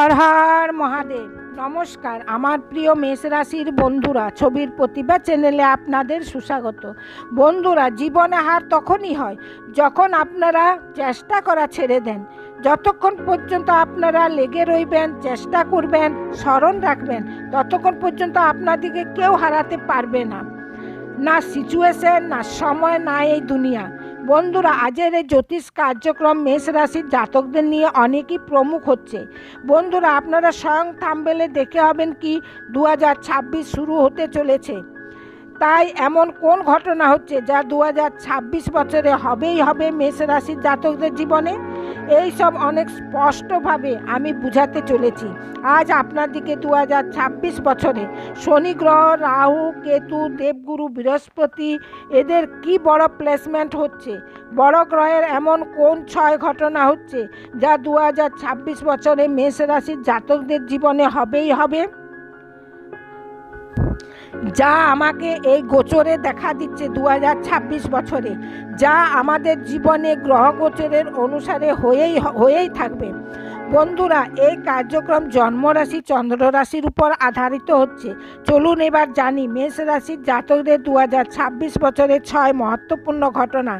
হর হর মহাদেব, নমস্কার। আমার প্রিয় মেষ রাশির বন্ধুরা, ছবির প্রতিভা চ্যানেলে আপনাদের সুস্বাগত। বন্ধুরা, জীবনে হার তখনই হয় যখন আপনারা চেষ্টা করা ছেড়ে দেন। যতক্ষণ পর্যন্ত আপনারা লেগে রইবেন, চেষ্টা করবেন, স্মরণ রাখবেন, ততক্ষণ পর্যন্ত আপনাদেরকে কেউ হারাতে পারবে না। না সিচুয়েশন না সময়, না এই দুনিয়া। বন্ধুরা, আজের এই জ্যোতিষ কার্যক্রম মেষ রাশির জাতকদের নিয়ে অনেকই প্রমুখ হচ্ছে। বন্ধুরা, আপনারা স্বয়ং থামবেলে দেখে হবেন কি দু হাজার ছাব্বিশ শুরু হতে চলেছে। তাই এমন কোন ঘটনা হচ্ছে যা দু হাজার ছাব্বিশ বছরে হবেই হবে মেষ রাশির জাতকদের জীবনে? এই সব অনেক স্পষ্টভাবে আমি বুঝাতে চলেছি। আজ আপনাদিকে দু হাজার ছাব্বিশ বছরে শনি গ্রহ, রাহু, কেতু, দেবগুরু, বৃহস্পতি, এদের কি বড় প্লেসমেন্ট হচ্ছে? বড় গ্রহের এমন কোন ছয় ঘটনা হচ্ছে যা দু হাজার ছাব্বিশ বছরে মেষ রাশির জাতকদের জীবনে হবেই হবে? যা আমাকে এই গোচরে দেখা দিচ্ছে দু হাজার ছাব্বিশ বছরে, যা আমাদের জীবনে গ্রহ গোচরের অনুসারে হয়েই হয়েই থাকবে। বন্ধুরা, এই কার্যক্রম জন্মরাশি, চন্দ্ররাশির উপর আধারিত হচ্ছে। চলুন এবার জানি, মেষ রাশির জাতকদের দু হাজার ছাব্বিশ বছরের ছয় মহত্বপূর্ণ ঘটনা,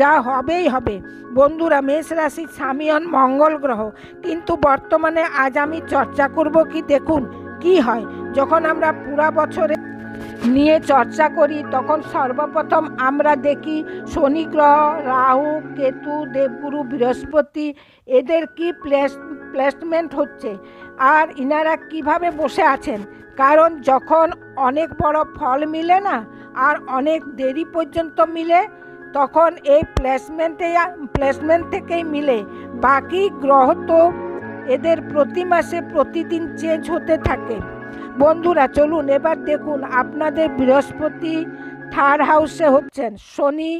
যা হবেই হবে। বন্ধুরা, মেষ রাশির স্বামীয়ন মঙ্গল গ্রহ, কিন্তু বর্তমানে আজ আমি চর্চা করব কি দেখুন, কি হয়? যখন আমরা পুরা বছরে নিয়ে চর্চা করি, তখন সর্বপ্রথম আমরা দেখি শনি গ্রহ, রাহু, কেতু, দেবগুরু, বৃহস্পতি, এদের কি প্লেস প্লেসমেন্ট হচ্ছে আর ইনারা কীভাবে বসে আছেন? কারণ যখন অনেক বড় ফল মিলে না আর অনেক দেরি পর্যন্ত মিলে, তখন এই প্লেসমেন্টে প্লেসমেন্ট থেকেই মিলে। বাকি গ্রহ তো এদের প্রতি মাসে প্রতিদিন চেঞ্জ হতে থাকে। বন্ধুরা, চলুন এবার দেখুন আপনাদের বৃহস্পতি থার্ড হাউসে হচ্ছেন, শনি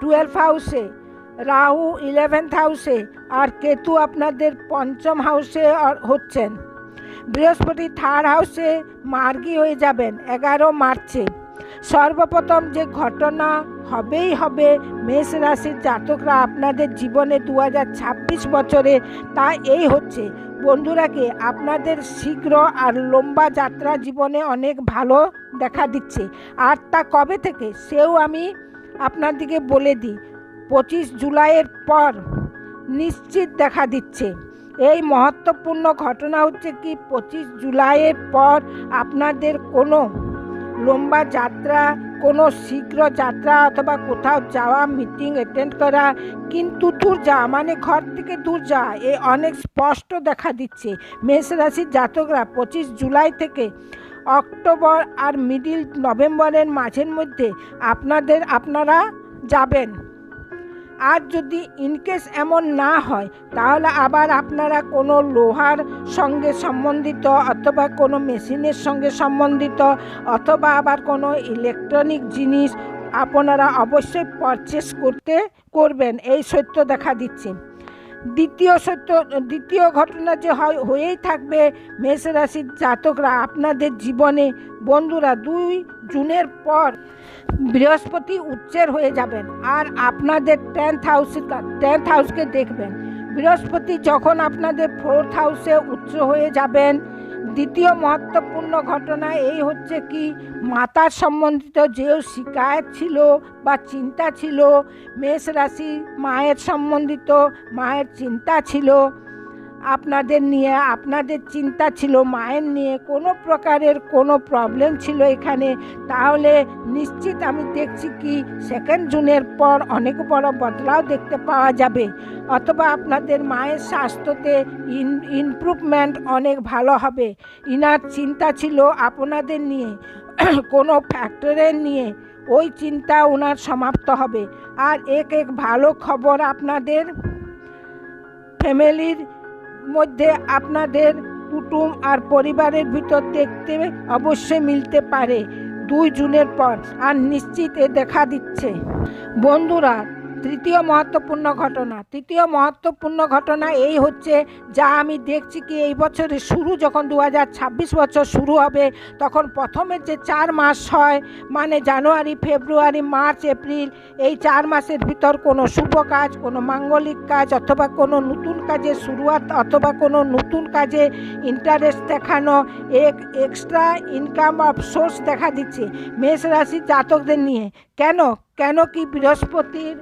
টুয়েলভ হাউসে, রাহু ইলেভেন্থ হাউসে আর কেতু আপনাদের পঞ্চম হাউসে হচ্ছেন। বৃহস্পতি থার্ড হাউসে মার্গী হয়ে যাবেন এগারো মার্চে। সর্বপ্রথম যে ঘটনা হবেই হবে মেষ রাশির জাতকরা আপনাদের জীবনে দু হাজার ছাব্বিশ বছরে, তা এই হচ্ছে বন্ধুরাকে আপনাদের শীঘ্র আর লম্বা যাত্রা জীবনে অনেক ভালো দেখা দিচ্ছে। আর তা কবে থেকে? সেও আমি আপনাদিকে বলে দিই। পঁচিশ জুলাইয়ের পর নিশ্চিত দেখা দিচ্ছে। এই মহত্বপূর্ণ ঘটনা হচ্ছে কি? পঁচিশ জুলাইয়ের পর আপনাদের কোনো লম্বা যাত্রা কোনো শীঘ্র যাত্রা অথবা কোথাও যাওয়া মিটিং অ্যাটেন্ড করা, কিন্তু দূর যা মানে ঘর থেকে দূর যা এ অনেক স্পষ্ট দেখা দিচ্ছে। মেষ রাশির জাতকরা পঁচিশ জুলাই থেকে অক্টোবর আর মিডিল নভেম্বরের মাঝের মধ্যে আপনাদের, আপনারা যাবেন। আর যদি ইনকেস এমন না হয়, তাহলে আবার আপনারা কোনো লোহার সঙ্গে সম্বন্ধিত অথবা কোনো মেশিনের সঙ্গে সম্বন্ধিত অথবা আবার কোনো ইলেকট্রনিক জিনিস আপনারা অবশ্যই পারচেস করতে করবেন। এই সত্য দেখা দিচ্ছে। দ্বিতীয় সত্য, দ্বিতীয় ঘটনা যে হয়, হয়েই থাকবে মেষ রাশির জাতকরা আপনাদের জীবনে। বন্ধুরা, দুই জুনের পর বৃহস্পতি উচ্চের হয়ে যাবেন আর আপনাদের টেন্থ হাউস টেন্থ হাউসকে দেখবেন। বৃহস্পতি যখন আপনাদের ফোর্থ হাউসে উচ্চ হয়ে যাবেন দ্বিতীয় মহত্বপূর্ণ ঘটনা এই হচ্ছে কি? মাতার সম্বন্ধিত যেও শিকায়ত ছিল বা চিন্তা ছিল, মেষ রাশি মায়ের সম্বন্ধিত মায়ের চিন্তা ছিল আপনাদের নিয়ে, আপনাদের চিন্তা ছিল, মায়ের নিয়ে কোনো প্রকারের কোনো প্রবলেম ছিল এখানে। তাহলে নিশ্চিত আমি দেখছি কি সেকেন্ড জুনের পর অনেক বড় বদলাও দেখতে পাওয়া যাবে। অথবা আপনাদের মায়ের স্বাস্থ্যতে ইমপ্রুভমেন্ট অনেক ভালো হবে। ইনার চিন্তা ছিল আপনাদের নিয়ে, কোনো ফ্যাক্টরের নিয়ে। ওই চিন্তা ওনার সমাপ্ত হবে। আর এক এক ভালো খবর আপনাদের ফ্যামিলির মধ্যে আপনাদের কুটুম আর পরিবারের ভিতর দেখতে অবশ্যই মিলতে পারে। দুই জুনের পর আর নিশ্চিত দেখা দিচ্ছে। বন্ধুরা তৃতীয় মহত্বপূর্ণ ঘটনা। তৃতীয় মহত্বপূর্ণ ঘটনা এই হচ্ছে, যা আমি দেখছি কি এই বছরের শুরু যখন দু হাজার ছাব্বিশ বছর শুরু হবে, তখন প্রথমে যে চার মাস হয় মানে জানুয়ারি, ফেব্রুয়ারি, মার্চ, এপ্রিল, এই চার মাসের ভিতর কোনো শুভ কাজ, কোনো মাঙ্গলিক কাজ অথবা কোনো নতুন কাজের শুরুয়াত অথবা কোনো নতুন কাজে ইন্টারেস্ট দেখানো, এক এক্সট্রা ইনকাম অফ সোর্স দেখা দিচ্ছে মেষ রাশির জাতকদের নিয়ে। কেন? কেন কি বৃহস্পতির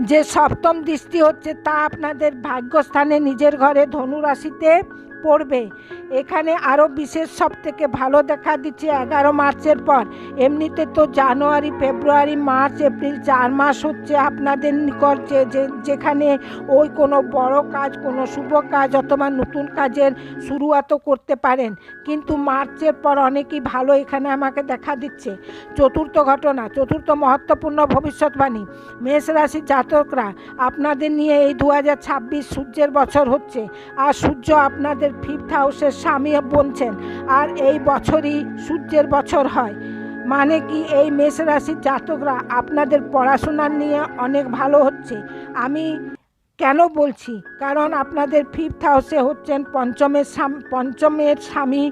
যে সপ্তম দৃষ্টি হচ্ছে তা আপনাদের ভাগ্যস্থানে নিজের ঘরে ধনু রাশিতে পড়বে। এখানে আরও বিশেষ সব থেকে ভালো দেখা দিচ্ছে এগারো মার্চের পর। এমনিতে তো জানুয়ারি, ফেব্রুয়ারি, মার্চ, এপ্রিল চার মাস হচ্ছে আপনাদের নিকট যে, যে- যেখানে ওই কোনো বড় কাজ, কোনো শুভ কাজ অথবা নতুন কাজের শুরুয়াতও করতে পারেন। কিন্তু মার্চের পর অনেকই ভালো এখানে আমাকে দেখা দিচ্ছে। চতুর্থ ঘটনা, চতুর্থ মহত্বপূর্ণ ভবিষ্যৎবাণী। মেষ রাশি জাতকরা, আপনাদের নিয়ে এই দু হাজার ছাব্বিশ সূর্যের বছর হচ্ছে। আর সূর্য আপনাদের ফিফথ হাউসের স্বামী বনছেন। আর এই বছরই সূর্যের বছর হয়। মানে কি এই মেষ রাশির জাতকরা আপনাদের পড়াশোনা নিয়ে অনেক ভালো হচ্ছে। আমি কেন বলছি? কারণ আপনাদের ফিফথ হাউসে হচ্ছেন পঞ্চমের পঞ্চমের স্বামী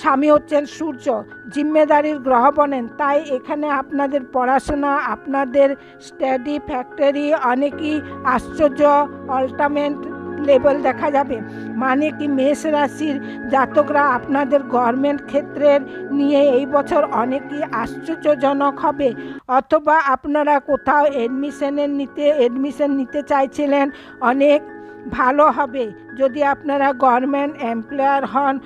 স্বামী হচ্ছেন সূর্য, জিম্মেদারির গ্রহ বনেন। তাই এখানে আপনাদের পড়াশোনা, আপনাদের স্টাডি ফ্যাক্টরি অনেকই আশ্চর্য অল্টামেন্ট লেভেল দেখা যাবে। মানে কি মেষ রাশির জাতকরা আপনাদের গভর্নমেন্ট ক্ষেত্রের নিয়ে এই বছর অনেকই আশ্চর্যজনক হবে। অথবা আপনারা কোথাও এডমিশনের নিতে এডমিশন নিতে চাইছিলেন, অনেক ভালো হবে। যদি আপনারা গভর্নমেন্ট এমপ্লয়ার হন,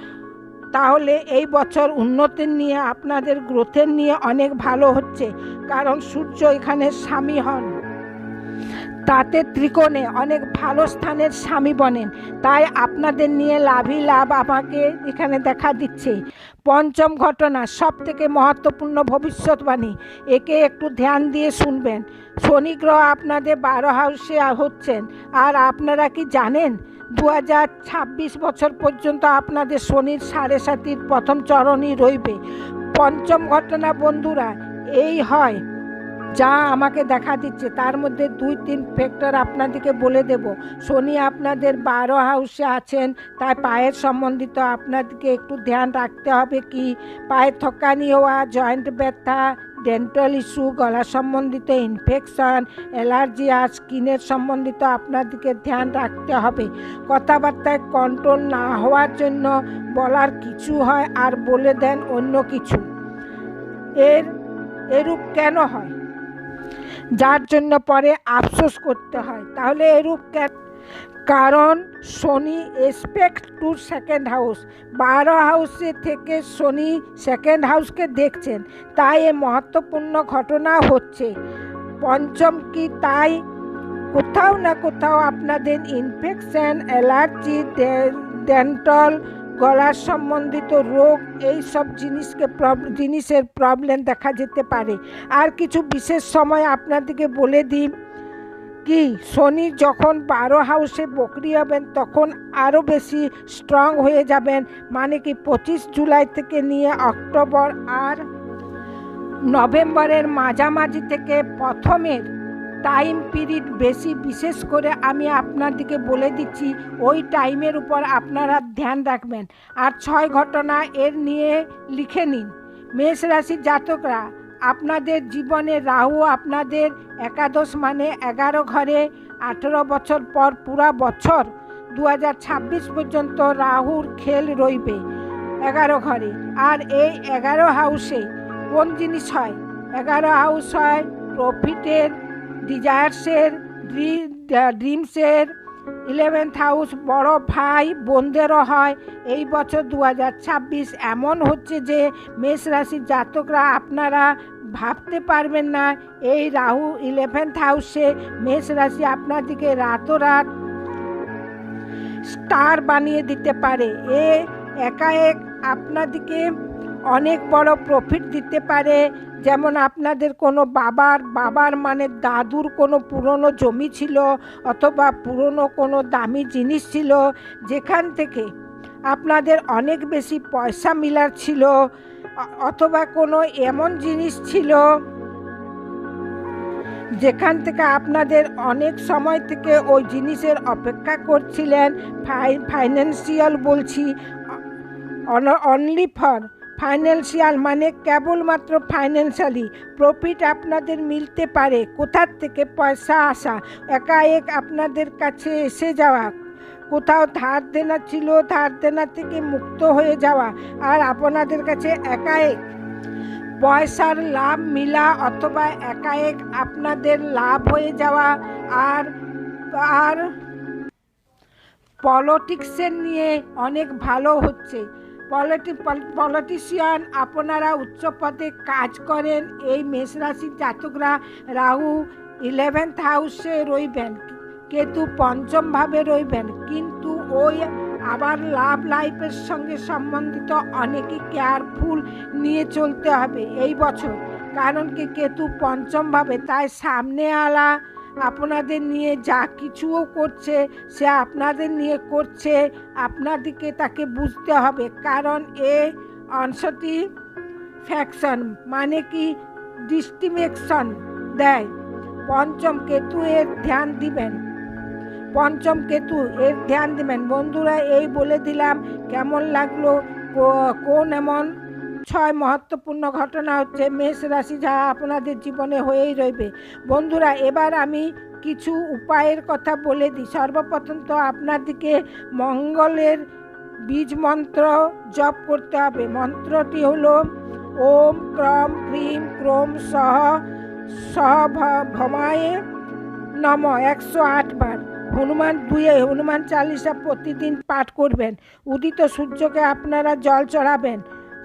তাহলে এই বছর উন্নতির নিয়ে, আপনাদের গ্রোথের নিয়ে অনেক ভালো হচ্ছে। কারণ সূর্য এখানে স্বামী হন। তাতে ত্রিকোণে অনেক ভালো স্থানের স্বামী বনেন। তাই আপনাদের নিয়ে লাভই লাভ আমাকে এখানে দেখা দিচ্ছে। পঞ্চম ঘটনা সব থেকে মহত্বপূর্ণ ভবিষ্যৎবাণী। একে একটু ধ্যান দিয়ে শুনবেন। শনি গ্রহ আপনাদের বারো হাউসে হচ্ছেন। আর আপনারা কি জানেন? দু হাজার ছাব্বিশ বছর পর্যন্ত আপনাদের শনির সাড়ে সাতির প্রথম চরণই রইবে। পঞ্চম ঘটনা, বন্ধুরা, এই হয় যা আমাকে দেখা দিচ্ছে, তার মধ্যে দুই তিন ফ্যাক্টর আপনাদেরকে বলে দেব। শনি আপনাদের বারো হাউসে আছেন, তাই পায়ের সম্বন্ধিত আপনাদেরকে একটু ধ্যান রাখতে হবে কি? পায়ের থকানি হওয়া জয়েন্ট ব্যথা ডেন্টাল ইস্যু গলা সম্বন্ধিত ইনফেকশন অ্যালার্জি আর স্কিনের সম্বন্ধিত আপনাদেরকে ধ্যান রাখতে হবে। কথাবার্তায় কন্ট্রোল না হওয়ার জন্য বলার কিছু হয় আর বলে দেন অন্য কিছু। এর, এরূপ কেন হয়? যার জন্য পরে আফসোস করতে হয়। তাহলে এরূপ কারণ Shani aspect to second house বারো হাউসে থেকে শনি সেকেন্ড হাউসকে দেখছেন, তাই এ মহত্বপূর্ণ ঘটনা হচ্ছে। পঞ্চম কি তাই? কোথাও না কোথাও আপনাদের ইনফেকশন অ্যালার্জি ডেন্টাল গলার সম্বন্ধিত রোগ, এই সব জিনিসকে জিনিসের প্রবলেম দেখা যেতে পারে। আর কিছু বিশেষ সময় আপনাদেরকে বলে দিই কি, শনি যখন বারো হাউসে বকরি হবেন, তখন আরও বেশি স্ট্রং হয়ে যাবেন। মানে কি, পঁচিশ জুলাই থেকে নিয়ে অক্টোবর আর নভেম্বরের মাঝামাঝি থেকে প্রথমের টাইম পিরিয়ড বেশি, বিশেষ করে আমি আপনাদেরকে বলে দিচ্ছি, ওই টাইমের উপর আপনারা ধ্যান রাখবেন। আর ছয় ঘটনা এর নিয়ে লিখে নিন। মেষ রাশির জাতকরা, আপনাদের জীবনে রাহু আপনাদের একাদশ মানে এগারো ঘরে আঠেরো বছর পর পুরা বছর দু হাজার ছাব্বিশ পর্যন্ত রাহুর খেল রইবে এগারো ঘরে। আর এই এগারো হাউসে কোন জিনিস হয়? এগারো হাউস হয় প্রফিটের ডিজায়ার্সের ড্রিমসের ইলেভেন্থ হাউস বড় ভাই বোনদেরও হয়। এই বছর দু হাজার ছাব্বিশ এমন হচ্ছে যে মেষ রাশির জাতকরা আপনারা ভাবতে পারবেন না, এই রাহু ইলেভেন্থ হাউসে মেষ রাশি আপনাদেরকে রাতোরাত স্টার বানিয়ে দিতে পারে। এ একাএক আপনাদেরকে অনেক বড় প্রফিট দিতে পারে। যেমন আপনাদের কোনো বাবার বাবার মানে দাদুর কোনো পুরনো জমি ছিল অথবা পুরনো কোনো দামি জিনিস ছিল, যেখান থেকে আপনাদের অনেক বেশি পয়সা মিলার ছিল, অথবা কোনো এমন জিনিস ছিল যেখান থেকে আপনাদের অনেক সময় থেকে ওই জিনিসের অপেক্ষা করছিলেন, ফাই ফাইন্যান্সিয়াল বলছি অনলি ফর ফাইন্যান্সিয়াল মানে কেবলমাত্র ফাইন্যান্সিয়ালি প্রফিট আপনাদের মিলতে পারে, কোথার থেকে পয়সা আসা একাএক আপনাদের কাছে এসে যাওয়া, কোথাও ধার দেনা ছিল, ধার দেনা থেকে মুক্ত হয়ে যাওয়া, আর আপনাদের কাছে একাএক পয়সার লাভ মিলা অথবা একাএক আপনাদের লাভ হয়ে যাওয়া, আর আর পলিটিক্সের নিয়ে অনেক ভালো হচ্ছে। পলিটি পলিটিশিয়ান আপনারা উচ্চ পদে কাজ করেন, এই মেষ রাশির জাতকরা রাহু ইলেভেন্থ হাউসে রইবেন, কেতু পঞ্চমভাবে রইবেন, কিন্তু ওই আবার লাভ লাইফের সঙ্গে সম্বন্ধিত অনেকই কেয়ারফুল নিয়ে চলতে হবে এই বছর, কারণ কি কেতু পঞ্চমভাবে তাই সামনে আলা আপনাদের নিয়ে যা কিছুও করছে, সে আপনাদের নিয়ে করছে। আপনাদেরকে তাকে বুঝতে হবে। কারণ এ অংশটি ফ্যাকশন মানে কি? ডিস্টিমেকশন দেয়। পঞ্চম কেতু এর ধ্যান দিবেন। পঞ্চম কেতু এর ধ্যান দিবেন। বন্ধুরা, এই বলে দিলাম। কেমন লাগল? কোন এমন ছয় মহত্বপূর্ণ ঘটনা হচ্ছে মেষ রাশি যা আপনাদের জীবনে হয়েই রইবে। বন্ধুরা, এবার আমি কিছু উপায়ের কথা বলে দিই। সর্বপ্রথম তো আপনাদেরকে মঙ্গলের বীজ মন্ত্র জপ করতে হবে। মন্ত্রটি হলো ওম, ক্রম, ক্রিম, ক্রোম সহ সহ ভমায়ে নম। একশো আট বার। হনুমান দুয়ে হনুমান চালিসা প্রতিদিন পাঠ করবেন। উদিত সূর্যকে আপনারা জল চড়াবেন।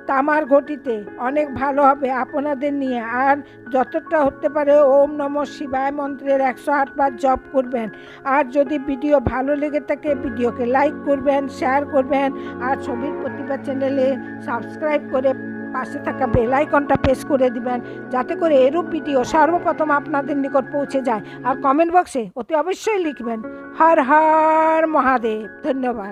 তামার ঘটিতে অনেক ভালো হবে আপনাদের নিয়ে। আর যতটা হতে পারে ওম নম শিবায় মন্ত্রের একশো আটবার জপ করবেন। আর যদি ভিডিও ভালো লেগে থাকে, ভিডিওকে লাইক করবেন, শেয়ার করবেন, আর ছবির প্রতিভা চ্যানেলে সাবস্ক্রাইব করে পাশে থাকা বেল আইকনটা প্রেস করে দিবেন, যাতে করে এরূপ ভিডিও সর্বপ্রথম আপনাদের নিকট পৌঁছে যায়। আর কমেন্ট বক্সে অতি অবশ্যই লিখবেন, হর হর মহাদেব। ধন্যবাদ।